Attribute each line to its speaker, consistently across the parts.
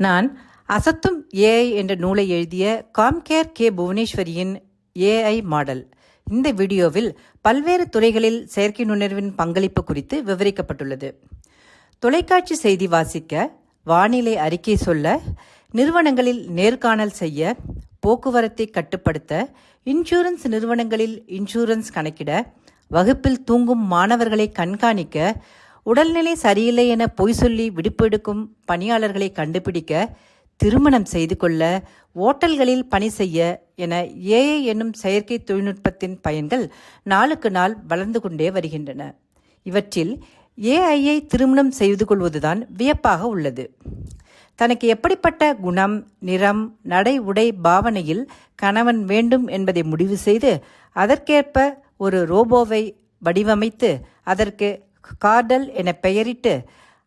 Speaker 1: நான் அசத்தும் ஏஐ என்ற நூலை எழுதிய காம்கேர் கே புவனேஸ்வரியின் ஏஐ மாடல். இந்த வீடியோவில் பல்வேறு துறைகளில் செயற்கை நுண்ணறிவின் பங்களிப்பு குறித்து விவரிக்கப்பட்டுள்ளது. தொலைக்காட்சி செய்தி வாசிக்க வானிலை அறிக்கை சொல்ல நிறுவனங்களில் நேர்காணல் செய்ய போக்குவரத்தை கட்டுப்படுத்த இன்சூரன்ஸ் நிறுவனங்களில் இன்சூரன்ஸ் கணக்கிட வகுப்பில் தூங்கும் மாணவர்களை கண்காணிக்க உடல்நிலை சரியில்லை என பொய் சொல்லி விடுப்பெடுக்கும் பணியாளர்களை கண்டுபிடிக்க திருமணம் செய்து கொள்ள ஓட்டல்களில் பணி செய்ய என ஏஐ என்னும் செயற்கை தொழில்நுட்பத்தின் பயன்கள் நாளுக்கு நாள் வளர்ந்து கொண்டே வருகின்றன. இவற்றில் ஏஐயை திருமணம் செய்து கொள்வதுதான் வியப்பாக உள்ளது. தனக்கு எப்படிப்பட்ட குணம் நிறம் நடை உடை பாவனையில் கணவன் வேண்டும் என்பதை முடிவு செய்து அதற்கேற்ப ஒரு ரோபோவை வடிவமைத்து அதற்கு கார்டல் என பெயரிட்டு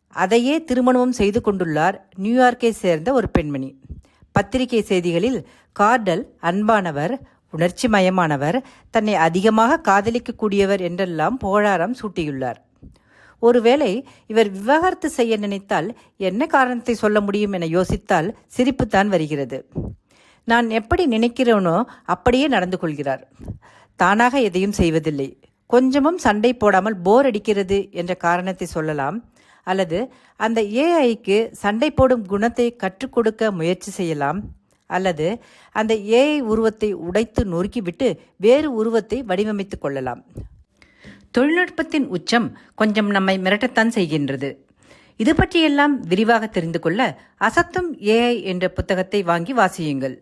Speaker 1: அதையே திருமணமும் செய்து கொண்டுள்ளார் நியூயார்க்கை சேர்ந்த ஒரு பெண்மணி. பத்திரிகை செய்திகளில் கார்டல் அன்பானவர் உணர்ச்சி மயமானவர் தன்னை அதிகமாக காதலிக்கக்கூடியவர் என்றெல்லாம் புகழாரம் சூட்டியுள்ளார். ஒருவேளை இவர் விவாகரத்து செய்ய நினைத்தால் என்ன காரணத்தை சொல்ல முடியும் என யோசித்தால் சிரிப்புத்தான் வருகிறது. நான் எப்படி நினைக்கிறேனோ அப்படியே நடந்து கொள்கிறார். தானாக எதையும் செய்வதில்லை. கொஞ்சமும் சண்டை போடாமல் போர் அடிக்கிறது என்ற காரணத்தை சொல்லலாம். அல்லது அந்த ஏஐக்கு சண்டை போடும் குணத்தை கற்றுக் கொடுக்க முயற்சி செய்யலாம். அல்லது அந்த ஏஐ உருவத்தை உடைத்து நொறுக்கிவிட்டு வேறு உருவத்தை வடிவமைத்துக் கொள்ளலாம். தொழில்நுட்பத்தின் உச்சம் கொஞ்சம் நம்மை மிரட்டத்தான் செய்கின்றது. இது பற்றியெல்லாம் விரிவாக தெரிந்து கொள்ள அசத்தும் ஏஐ என்ற புத்தகத்தை வாங்கி வாசியுங்கள்.